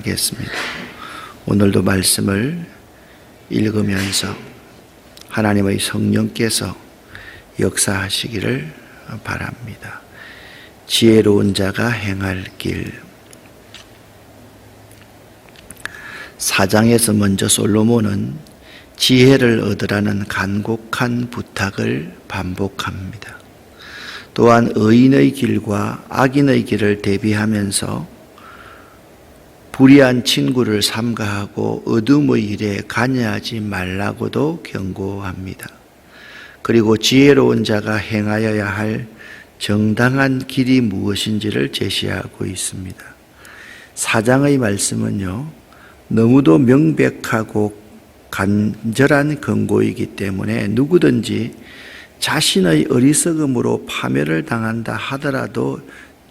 하겠습니다. 오늘도 말씀을 읽으면서 하나님의 성령께서 역사하시기를 바랍니다. 지혜로운 자가 행할 길. 사장에서 먼저 솔로몬은 지혜를 얻으라는 간곡한 부탁을 반복합니다. 또한 의인의 길과 악인의 길을 대비하면서 불의한 친구를 삼가하고 어둠의 일에 관여하지 말라고도 경고합니다. 그리고 지혜로운 자가 행하여야 할 정당한 길이 무엇인지를 제시하고 있습니다. 사장의 말씀은요, 너무도 명백하고 간절한 권고이기 때문에 누구든지 자신의 어리석음으로 파멸을 당한다 하더라도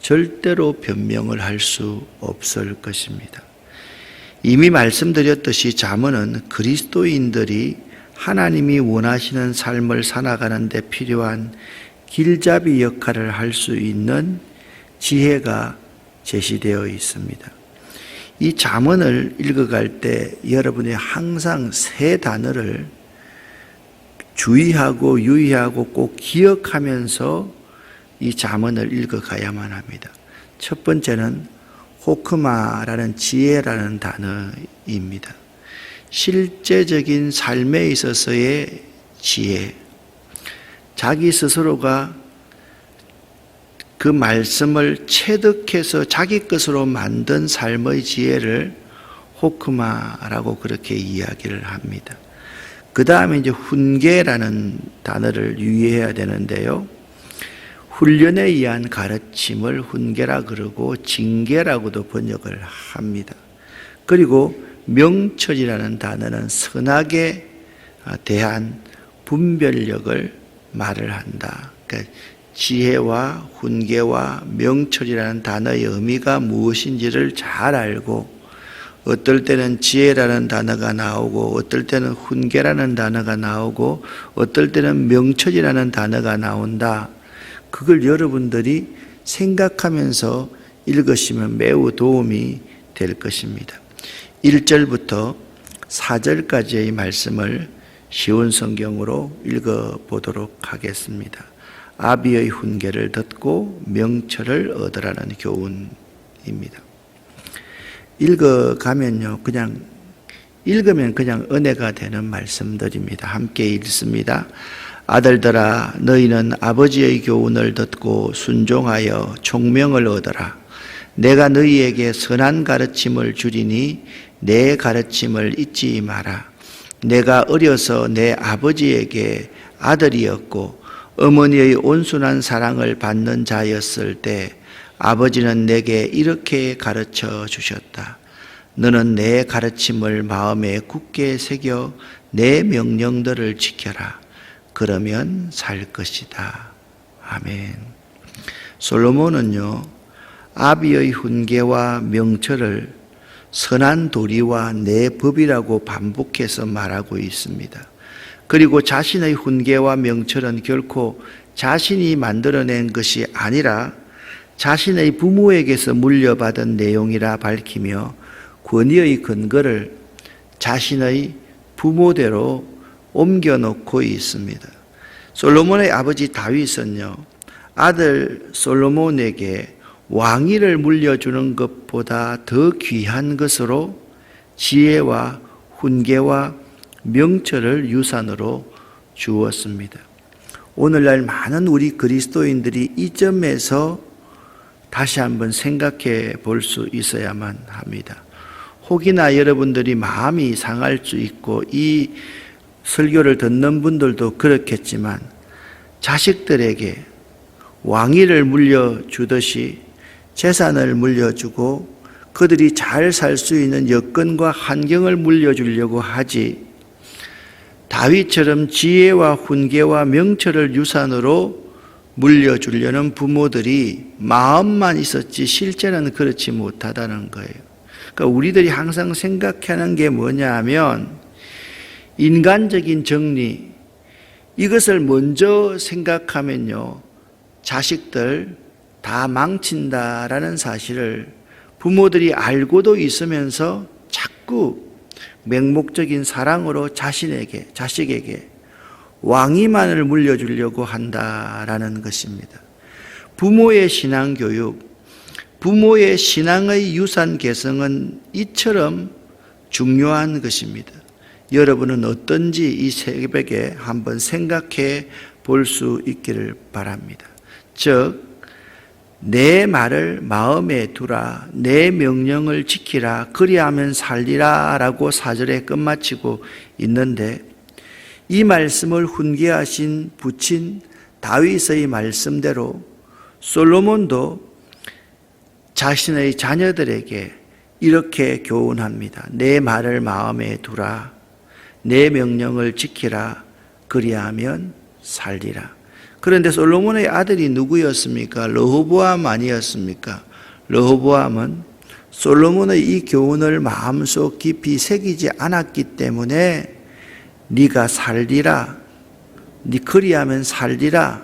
절대로 변명을 할 수 없을 것입니다. 이미 말씀드렸듯이 자문은 그리스도인들이 하나님이 원하시는 삶을 살아가는 데 필요한 길잡이 역할을 할 수 있는 지혜가 제시되어 있습니다. 이 자문을 읽어갈 때 여러분이 항상 세 단어를 주의하고 유의하고 꼭 기억하면서 이 자문을 읽어가야만 합니다. 첫 번째는 호크마라는 지혜라는 단어입니다. 실제적인 삶에 있어서의 지혜. 자기 스스로가 그 말씀을 체득해서 자기 것으로 만든 삶의 지혜를 호크마라고 그렇게 이야기를 합니다. 그 다음에 이제 훈계라는 단어를 유의해야 되는데요. 훈련에 의한 가르침을 훈계라 그러고 징계라고도 번역을 합니다. 그리고 명철이라는 단어는 선악에 대한 분별력을 말을 한다. 그러니까 지혜와 훈계와 명철이라는 단어의 의미가 무엇인지를 잘 알고 어떨 때는 지혜라는 단어가 나오고 어떨 때는 훈계라는 단어가 나오고 어떨 때는 명철이라는 단어가 나온다. 그걸 여러분들이 생각하면서 읽으시면 매우 도움이 될 것입니다. 1절부터 4절까지의 말씀을 쉬운 성경으로 읽어 보도록 하겠습니다. 아비의 훈계를 듣고 명철을 얻으라는 교훈입니다. 읽어가면요, 그냥, 읽으면 그냥 은혜가 되는 말씀들입니다. 함께 읽습니다. 아들들아, 너희는 아버지의 교훈을 듣고 순종하여 총명을 얻어라. 내가 너희에게 선한 가르침을 주리니 내 가르침을 잊지 마라. 내가 어려서 내 아버지에게 아들이었고 어머니의 온순한 사랑을 받는 자였을 때 아버지는 내게 이렇게 가르쳐 주셨다. 너는 내 가르침을 마음에 굳게 새겨 내 명령들을 지켜라. 그러면 살 것이다. 아멘. 솔로몬은요, 아비의 훈계와 명철을 선한 도리와 내 법이라고 반복해서 말하고 있습니다. 그리고 자신의 훈계와 명철은 결코 자신이 만들어낸 것이 아니라 자신의 부모에게서 물려받은 내용이라 밝히며 권위의 근거를 자신의 부모대로 옮겨놓고 있습니다. 솔로몬의 아버지 다윗은요, 아들 솔로몬에게 왕위를 물려주는 것보다 더 귀한 것으로 지혜와 훈계와 명철을 유산으로 주었습니다. 오늘날 많은 우리 그리스도인들이 이 점에서 다시 한번 생각해 볼 수 있어야만 합니다. 혹이나 여러분들이 마음이 상할 수 있고 이 설교를 듣는 분들도 그렇겠지만 자식들에게 왕위를 물려주듯이 재산을 물려주고 그들이 잘 살 수 있는 여건과 환경을 물려주려고 하지 다윗처럼 지혜와 훈계와 명철을 유산으로 물려주려는 부모들이 마음만 있었지 실제는 그렇지 못하다는 거예요. 그러니까 우리들이 항상 생각하는 게 뭐냐 하면 인간적인 정리 이것을 먼저 생각하면요. 자식들 다 망친다라는 사실을 부모들이 알고도 있으면서 자꾸 맹목적인 사랑으로 자신에게, 자식에게 왕위만을 물려주려고 한다라는 것입니다. 부모의 신앙 교육, 부모의 신앙의 유산 개성은 이처럼 중요한 것입니다. 여러분은 어떤지 이 새벽에 한번 생각해 볼 수 있기를 바랍니다. 즉, 내 말을 마음에 두라, 내 명령을 지키라, 그리하면 살리라 라고 사절에 끝마치고 있는데 이 말씀을 훈계하신 부친 다윗의 말씀대로 솔로몬도 자신의 자녀들에게 이렇게 교훈합니다. 내 말을 마음에 두라. 내 명령을 지키라. 그리하면 살리라. 그런데 솔로몬의 아들이 누구였습니까? 러호보암 아니었습니까? 러호보암은 솔로몬의 이 교훈을 마음속 깊이 새기지 않았기 때문에 네가 살리라. 네 그리하면 살리라.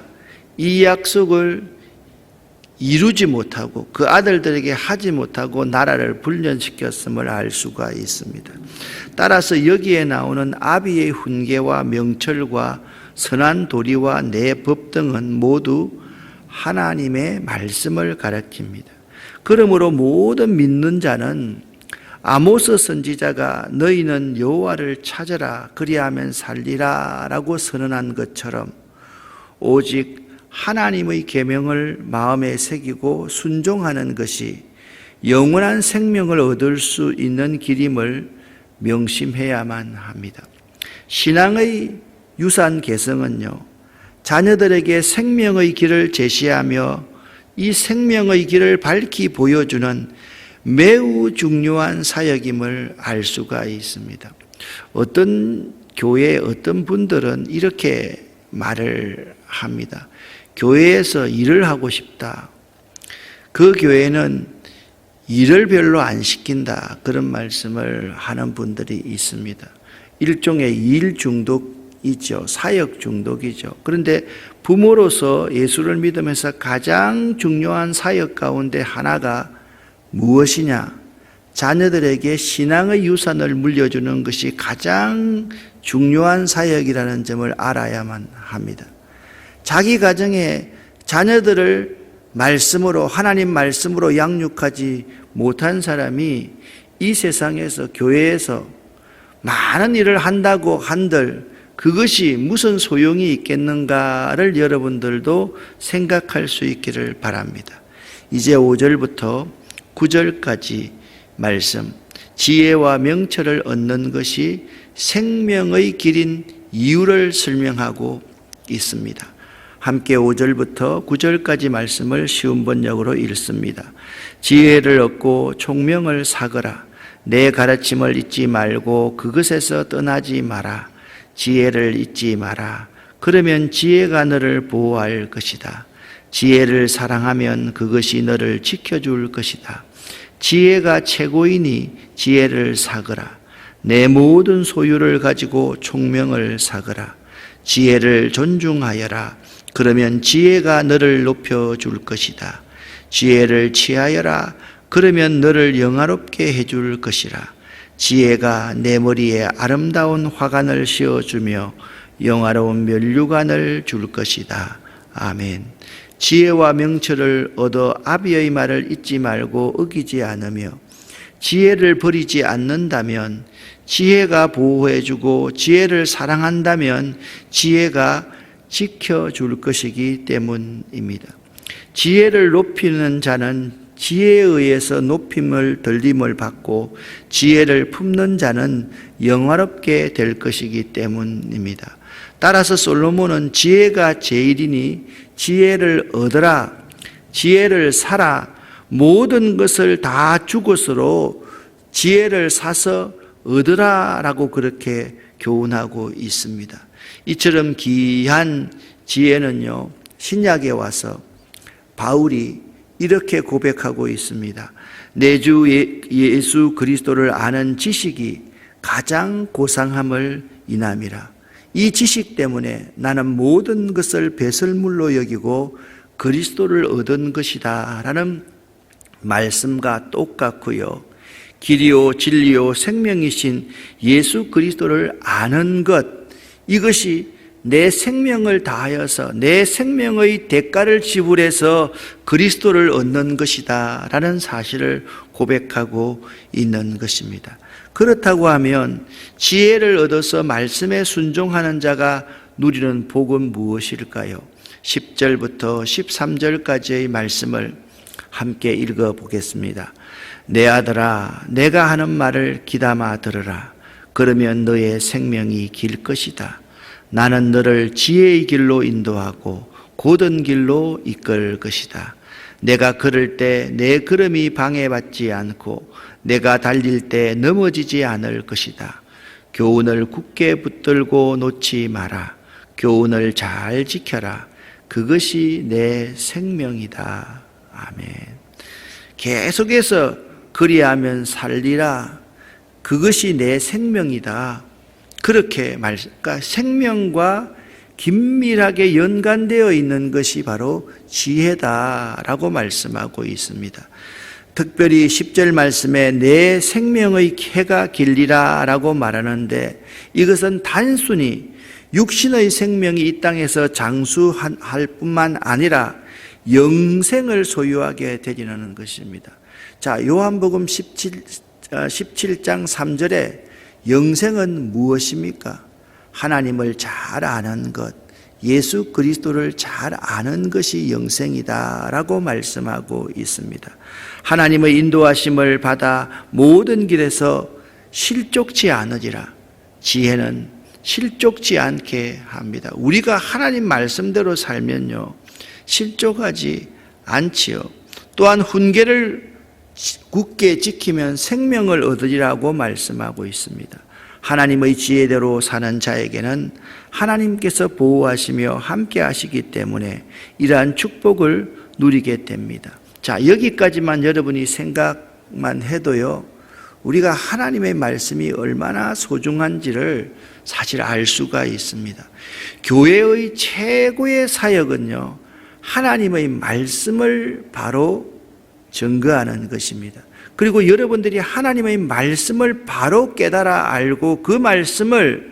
이 약속을 이루지 못하고 그 아들들에게 하지 못하고 나라를 불련시켰음을 알 수가 있습니다. 따라서 여기에 나오는 아비의 훈계와 명철과 선한 도리와 내 법 등은 모두 하나님의 말씀을 가리킵니다. 그러므로 모든 믿는 자는 아모스 선지자가 너희는 여호와를 찾으라 그리하면 살리라라고 선언한 것처럼 오직 하나님의 계명을 마음에 새기고 순종하는 것이 영원한 생명을 얻을 수 있는 길임을 명심해야만 합니다. 신앙의 유산 개성은요, 자녀들에게 생명의 길을 제시하며 이 생명의 길을 밝히 보여주는 매우 중요한 사역임을 알 수가 있습니다. 어떤 교회 어떤 분들은 이렇게 말을 합니다. 교회에서 일을 하고 싶다. 그 교회는 일을 별로 안 시킨다. 그런 말씀을 하는 분들이 있습니다. 일종의 일 중독이죠. 사역 중독이죠. 그런데 부모로서 예수를 믿으면서 가장 중요한 사역 가운데 하나가 무엇이냐? 자녀들에게 신앙의 유산을 물려주는 것이 가장 중요한 사역이라는 점을 알아야만 합니다. 자기 가정에 자녀들을 말씀으로 하나님 말씀으로 양육하지 못한 사람이 이 세상에서 교회에서 많은 일을 한다고 한들 그것이 무슨 소용이 있겠는가를 여러분들도 생각할 수 있기를 바랍니다. 이제 5절부터 9절까지 말씀 지혜와 명철을 얻는 것이 생명의 길인 이유를 설명하고 있습니다. 함께 5절부터 9절까지 말씀을 쉬운 번역으로 읽습니다. 지혜를 얻고 총명을 사거라. 내 가르침을 잊지 말고 그것에서 떠나지 마라. 지혜를 잊지 마라. 그러면 지혜가 너를 보호할 것이다. 지혜를 사랑하면 그것이 너를 지켜줄 것이다. 지혜가 최고이니 지혜를 사거라. 내 모든 소유를 가지고 총명을 사거라. 지혜를 존중하여라. 그러면 지혜가 너를 높여줄 것이다. 지혜를 취하여라. 그러면 너를 영화롭게 해줄 것이라. 지혜가 내 머리에 아름다운 화관을 씌워주며 영화로운 면류관을 줄 것이다. 아멘. 지혜와 명철을 얻어 아비의 말을 잊지 말고 어기지 않으며 지혜를 버리지 않는다면 지혜가 보호해주고 지혜를 사랑한다면 지혜가 지켜줄 것이기 때문입니다. 지혜를 높이는 자는 지혜에 의해서 높임을 덜림을 받고 지혜를 품는 자는 영화롭게 될 것이기 때문입니다. 따라서 솔로몬은 지혜가 제일이니 지혜를 얻어라, 지혜를 사라, 모든 것을 다 주것으로 지혜를 사서 얻으라라고 그렇게 교훈하고 있습니다. 이처럼 귀한 지혜는요, 신약에 와서 바울이 이렇게 고백하고 있습니다. 내주 예, 예수 그리스도를 아는 지식이 가장 고상함을 인함이라. 이 지식 때문에 나는 모든 것을 배설물로 여기고 그리스도를 얻은 것이다. 라는 말씀과 똑같고요. 길이요 진리요 생명이신 예수 그리스도를 아는 것 이것이 내 생명을 다하여서 내 생명의 대가를 지불해서 그리스도를 얻는 것이다 라는 사실을 고백하고 있는 것입니다. 그렇다고 하면 지혜를 얻어서 말씀에 순종하는 자가 누리는 복은 무엇일까요? 10절부터 13절까지의 말씀을 함께 읽어 보겠습니다. 내 아들아, 내가 하는 말을 기담아 들으라. 그러면 너의 생명이 길 것이다. 나는 너를 지혜의 길로 인도하고 고든 길로 이끌 것이다. 내가 걸을 때 내 걸음이 방해받지 않고 내가 달릴 때 넘어지지 않을 것이다. 교훈을 굳게 붙들고 놓지 마라. 교훈을 잘 지켜라. 그것이 내 생명이다. 아멘. 계속해서 그리하면 살리라. 그것이 내 생명이다. 그렇게 말, 그러니까 생명과 긴밀하게 연관되어 있는 것이 바로 지혜다라고 말씀하고 있습니다. 특별히 10절 말씀에 내 생명의 해가 길리라 라고 말하는데 이것은 단순히 육신의 생명이 이 땅에서 장수할 뿐만 아니라 영생을 소유하게 되리는 것입니다. 자, 요한복음 17, 17장 3절에 영생은 무엇입니까? 하나님을 잘 아는 것, 예수 그리스도를 잘 아는 것이 영생이다라고 말씀하고 있습니다. 하나님의 인도하심을 받아 모든 길에서 실족치 않으리라. 지혜는 실족지 않게 합니다. 우리가 하나님 말씀대로 살면요. 실족하지 않지요. 또한 훈계를 굳게 지키면 생명을 얻으리라고 말씀하고 있습니다. 하나님의 지혜대로 사는 자에게는 하나님께서 보호하시며 함께 하시기 때문에 이러한 축복을 누리게 됩니다. 자, 여기까지만 여러분이 생각만 해도요, 우리가 하나님의 말씀이 얼마나 소중한지를 사실 알 수가 있습니다. 교회의 최고의 사역은요, 하나님의 말씀을 바로 증거하는 것입니다. 그리고 여러분들이 하나님의 말씀을 바로 깨달아 알고 그 말씀을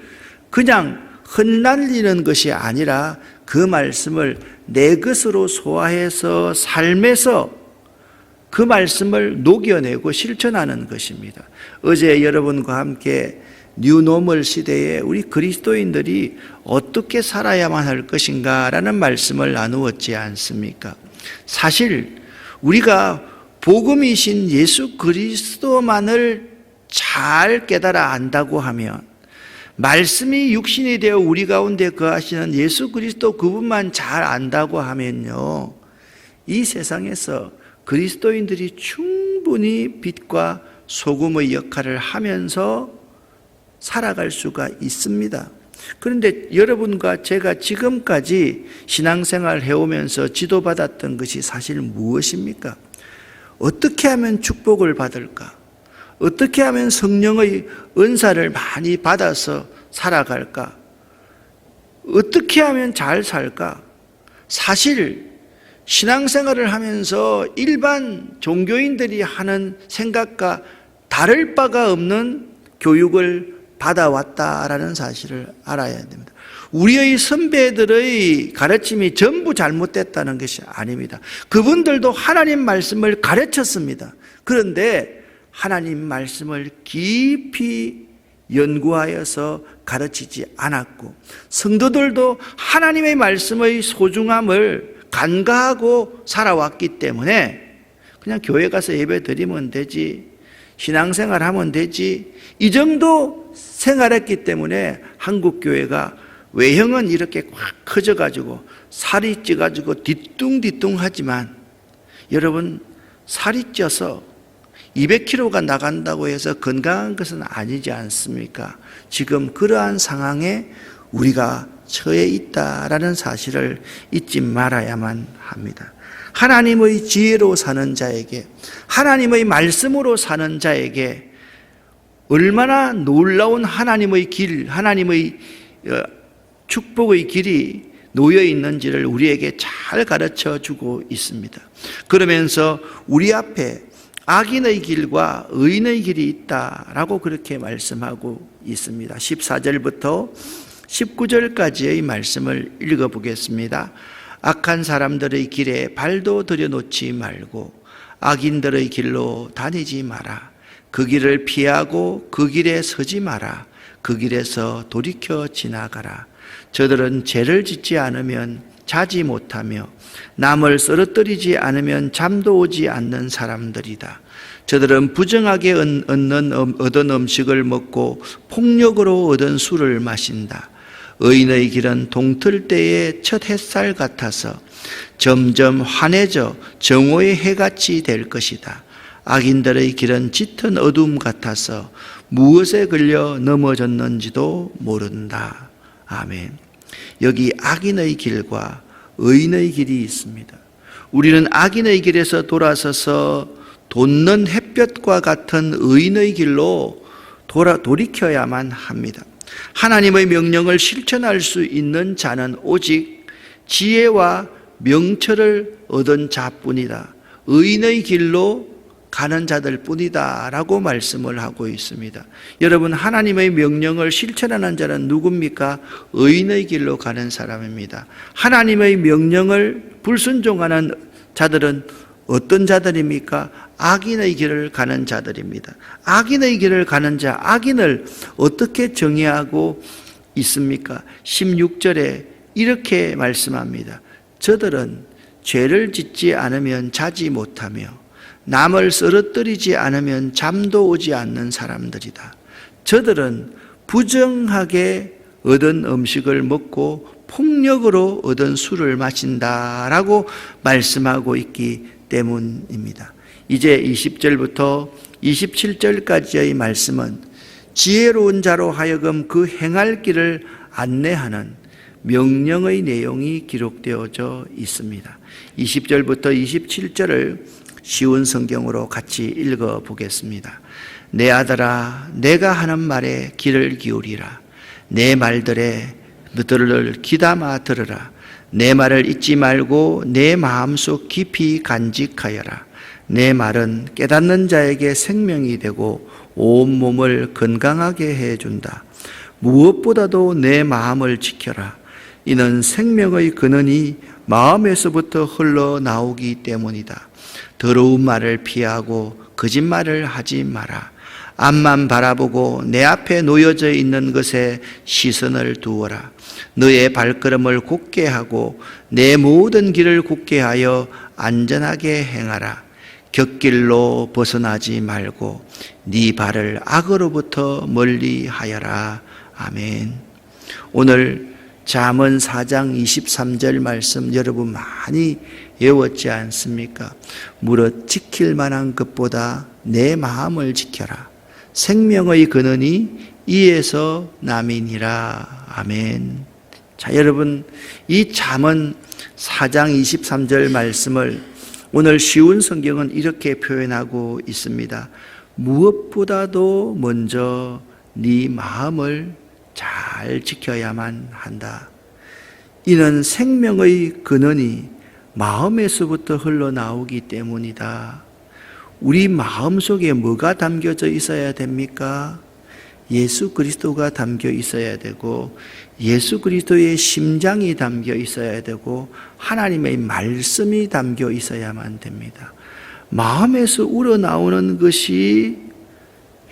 그냥 흩날리는 것이 아니라 그 말씀을 내 것으로 소화해서 삶에서 그 말씀을 녹여내고 실천하는 것입니다. 어제 여러분과 함께 뉴노멀 시대에 우리 그리스도인들이 어떻게 살아야만 할 것인가라는 말씀을 나누었지 않습니까? 사실 우리가 복음이신 예수 그리스도만을 잘 깨달아 안다고 하면 말씀이 육신이 되어 우리 가운데 거하시는 예수 그리스도 그분만 잘 안다고 하면요. 이 세상에서 그리스도인들이 충분히 빛과 소금의 역할을 하면서 살아갈 수가 있습니다. 그런데 여러분과 제가 지금까지 신앙생활 해오면서 지도받았던 것이 사실 무엇입니까? 어떻게 하면 축복을 받을까? 어떻게 하면 성령의 은사를 많이 받아서 살아갈까? 어떻게 하면 잘 살까? 사실 신앙생활을 하면서 일반 종교인들이 하는 생각과 다를 바가 없는 교육을 받아왔다라는 사실을 알아야 됩니다. 우리의 선배들의 가르침이 전부 잘못됐다는 것이 아닙니다. 그분들도 하나님 말씀을 가르쳤습니다. 그런데 하나님 말씀을 깊이 연구하여서 가르치지 않았고, 성도들도 하나님의 말씀의 소중함을 간과하고 살아왔기 때문에 그냥 교회 가서 예배 드리면 되지, 신앙생활 하면 되지, 이 정도 생활했기 때문에 한국 교회가 외형은 이렇게 확 커져가지고 살이 쪄가지고 뒤뚱뒤뚱하지만 여러분 살이 쪄서 200kg가 나간다고 해서 건강한 것은 아니지 않습니까? 지금 그러한 상황에 우리가 처해 있다라는 사실을 잊지 말아야만 합니다. 하나님의 지혜로 사는 자에게, 하나님의 말씀으로 사는 자에게 얼마나 놀라운 하나님의 길, 하나님의 어, 축복의 길이 놓여 있는지를 우리에게 잘 가르쳐 주고 있습니다. 그러면서 우리 앞에 악인의 길과 의인의 길이 있다라고 그렇게 말씀하고 있습니다. 14절부터 19절까지의 말씀을 읽어 보겠습니다. 악한 사람들의 길에 발도 들여놓지 말고 악인들의 길로 다니지 마라. 그 길을 피하고 그 길에 서지 마라. 그 길에서 돌이켜 지나가라. 저들은 죄를 짓지 않으면 자지 못하며 남을 쓰러뜨리지 않으면 잠도 오지 않는 사람들이다. 저들은 부정하게 얻는 음, 얻은 음식을 먹고 폭력으로 얻은 술을 마신다. 의인의 길은 동틀 때의 첫 햇살 같아서 점점 환해져 정오의 해같이 될 것이다. 악인들의 길은 짙은 어둠 같아서 무엇에 걸려 넘어졌는지도 모른다. 아멘. 여기 악인의 길과 의인의 길이 있습니다. 우리는 악인의 길에서 돌아서서 돋는 햇볕과 같은 의인의 길로 돌아 돌이켜야만 합니다. 하나님의 명령을 실천할 수 있는 자는 오직 지혜와 명철을 얻은 자뿐이다. 의인의 길로 가는 자들 뿐이다. 라고 말씀을 하고 있습니다. 여러분, 하나님의 명령을 실천하는 자는 누굽니까? 의인의 길로 가는 사람입니다. 하나님의 명령을 불순종하는 자들은 어떤 자들입니까? 악인의 길을 가는 자들입니다. 악인의 길을 가는 자, 악인을 어떻게 정의하고 있습니까? 16절에 이렇게 말씀합니다. 저들은 죄를 짓지 않으면 자지 못하며 남을 쓰러뜨리지 않으면 잠도 오지 않는 사람들이다. 저들은 부정하게 얻은 음식을 먹고 폭력으로 얻은 술을 마신다라고 말씀하고 있기 때문입니다. 이제 20절부터 27절까지의 말씀은 지혜로운 자로 하여금 그 행할 길을 안내하는 명령의 내용이 기록되어져 있습니다. 20절부터 27절을 쉬운 성경으로 같이 읽어 보겠습니다. 내 아들아, 내가 하는 말에 귀를 기울이라. 내 말들에 너들을 귀담아 들으라. 내 말을 잊지 말고 내 마음속 깊이 간직하여라. 내 말은 깨닫는 자에게 생명이 되고 온 몸을 건강하게 해준다. 무엇보다도 내 마음을 지켜라. 이는 생명의 근원이 마음에서부터 흘러나오기 때문이다. 더러운 말을 피하고 거짓말을 하지 마라. 앞만 바라보고 내 앞에 놓여져 있는 것에 시선을 두어라. 너의 발걸음을 굳게 하고 내 모든 길을 굳게 하여 안전하게 행하라. 곁길로 벗어나지 말고 네 발을 악으로부터 멀리 하여라. 아멘. 오늘 잠언 4장 23절 말씀 여러분 많이 외웠지 않습니까? 무릇 지킬 만한 것보다 내 마음을 지켜라. 생명의 근원이 이에서 남이니라. 아멘. 자, 여러분, 이 잠언 4장 23절 말씀을 오늘 쉬운 성경은 이렇게 표현하고 있습니다. 무엇보다도 먼저 네 마음을 잘 지켜야만 한다. 이는 생명의 근원이 마음에서부터 흘러나오기 때문이다. 우리 마음 속에 뭐가 담겨져 있어야 됩니까? 예수 그리스도가 담겨 있어야 되고, 예수 그리스도의 심장이 담겨 있어야 되고, 하나님의 말씀이 담겨 있어야만 됩니다. 마음에서 우러나오는 것이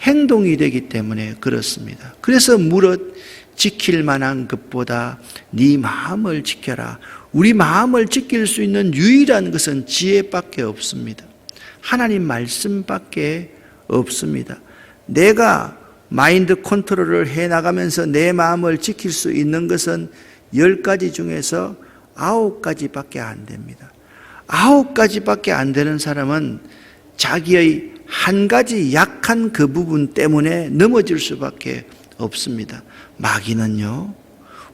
행동이 되기 때문에 그렇습니다. 그래서 무릇 지킬 만한 것보다 네 마음을 지켜라. 우리 마음을 지킬 수 있는 유일한 것은 지혜밖에 없습니다. 하나님 말씀밖에 없습니다. 내가 마인드 컨트롤을 해 나가면서 내 마음을 지킬 수 있는 것은 열 가지 중에서 아홉 가지밖에 안 됩니다. 아홉 가지밖에 안 되는 사람은 자기의 한 가지 약한 그 부분 때문에 넘어질 수밖에 없습니다. 마귀는요,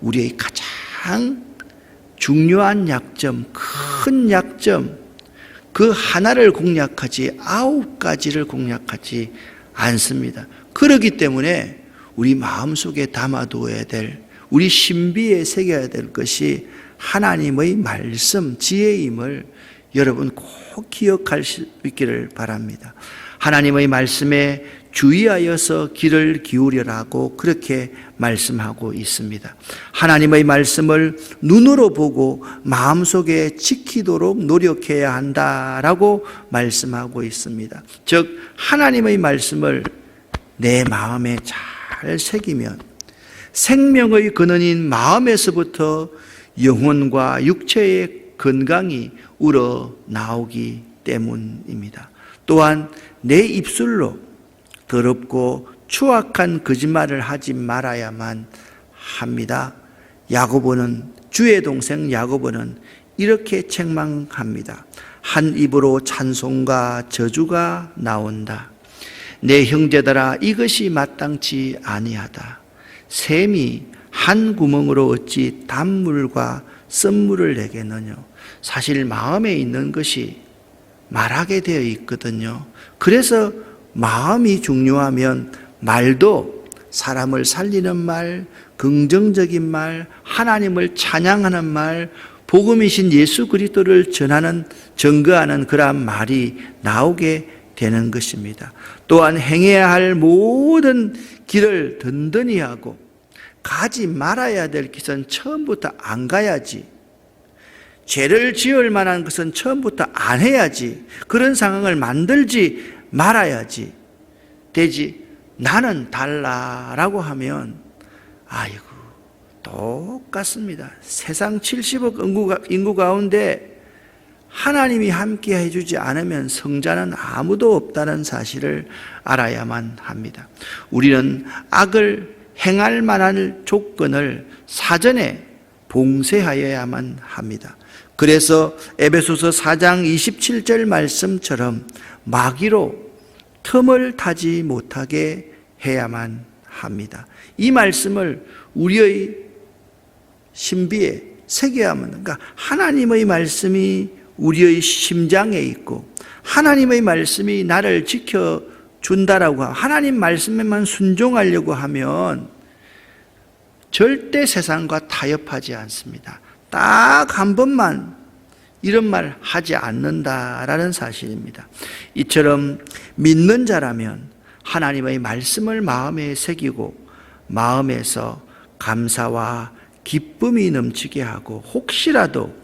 우리의 가장 중요한 약점, 큰 약점, 그 하나를 공략하지 아홉 가지를 공략하지 않습니다. 그러기 때문에 우리 마음속에 담아두어야 될, 우리 신비에 새겨야 될 것이 하나님의 말씀, 지혜임을 여러분 꼭 기억할 수 있기를 바랍니다. 하나님의 말씀에 주의하여서 귀를 기울여라고 그렇게 말씀하고 있습니다. 하나님의 말씀을 눈으로 보고 마음속에 지키도록 노력해야 한다라고 말씀하고 있습니다. 즉 하나님의 말씀을 내 마음에 잘 새기면 생명의 근원인 마음에서부터 영혼과 육체의 건강이 우러 나오기 때문입니다. 또한 내 입술로 더럽고 추악한 거짓말을 하지 말아야만 합니다. 야고보는 주의 동생 야고보는 이렇게 책망합니다. 한 입으로 찬송과 저주가 나온다. 내 형제들아 이것이 마땅치 아니하다. 샘이 한 구멍으로 어찌 단물과 썬물을 내게 넣냐. 사실 마음에 있는 것이 말하게 되어 있거든요. 그래서 마음이 중요하면 말도 사람을 살리는 말, 긍정적인 말, 하나님을 찬양하는 말, 복음이신 예수 그리스도를 전하는 증거하는 그러한 말이 나오게 되는 것입니다. 또한 행해야 할 모든 길을 든든히 하고 가지 말아야 될 것은 처음부터 안 가야지. 죄를 지을 만한 것은 처음부터 안 해야지. 그런 상황을 만들지 말아야지. 되지. 나는 달라라고 하면 아이고 똑같습니다. 세상 70억 인구, 가운데 하나님이 함께 해주지 않으면 성자는 아무도 없다는 사실을 알아야만 합니다. 우리는 악을 행할 만한 조건을 사전에 봉쇄하여야만 합니다. 그래서 에베소서 4장 27절 말씀처럼 마귀로 틈을 타지 못하게 해야만 합니다. 이 말씀을 우리의 신비에 새겨야만 그러니까 하나님의 말씀이 우리의 심장에 있고 하나님의 말씀이 나를 지켜 준다라고 하나님 말씀에만 순종하려고 하면 절대 세상과 타협하지 않습니다. 딱 한 번만 이런 말 하지 않는다라는 사실입니다. 이처럼 믿는 자라면 하나님의 말씀을 마음에 새기고 마음에서 감사와 기쁨이 넘치게 하고 혹시라도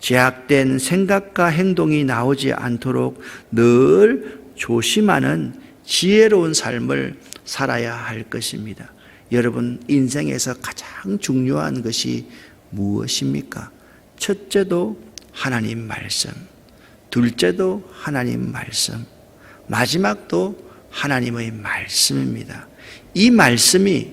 제약된 생각과 행동이 나오지 않도록 늘 조심하는 지혜로운 삶을 살아야 할 것입니다. 여러분, 인생에서 가장 중요한 것이 무엇입니까? 첫째도 하나님 말씀, 둘째도 하나님 말씀, 마지막도 하나님의 말씀입니다. 이 말씀이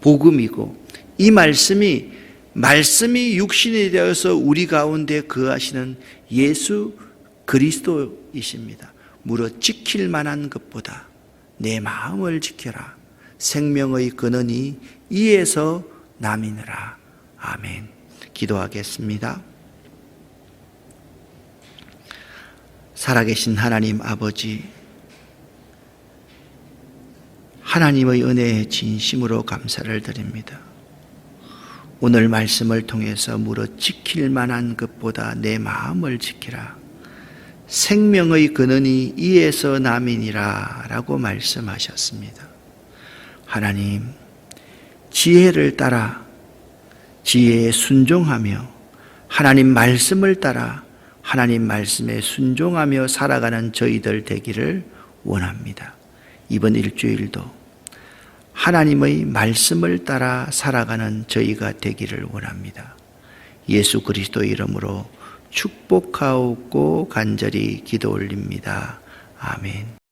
복음이고, 이 말씀이 말씀이 육신이 되어서 우리 가운데 거하시는 예수 그리스도이십니다. 물어 지킬 만한 것보다 내 마음을 지켜라. 생명의 근원이 이에서 남이느라. 아멘. 기도하겠습니다. 살아계신 하나님 아버지, 하나님의 은혜에 진심으로 감사를 드립니다. 오늘 말씀을 통해서 물어 지킬 만한 것보다 내 마음을 지키라. 생명의 근원이 이에서 남이니라 라고 말씀하셨습니다. 하나님, 지혜를 따라 지혜에 순종하며 하나님 말씀을 따라 하나님 말씀에 순종하며 살아가는 저희들 되기를 원합니다. 이번 일주일도 하나님의 말씀을 따라 살아가는 저희가 되기를 원합니다. 예수 그리스도 이름으로 축복하옵고 간절히 기도 올립니다. 아멘.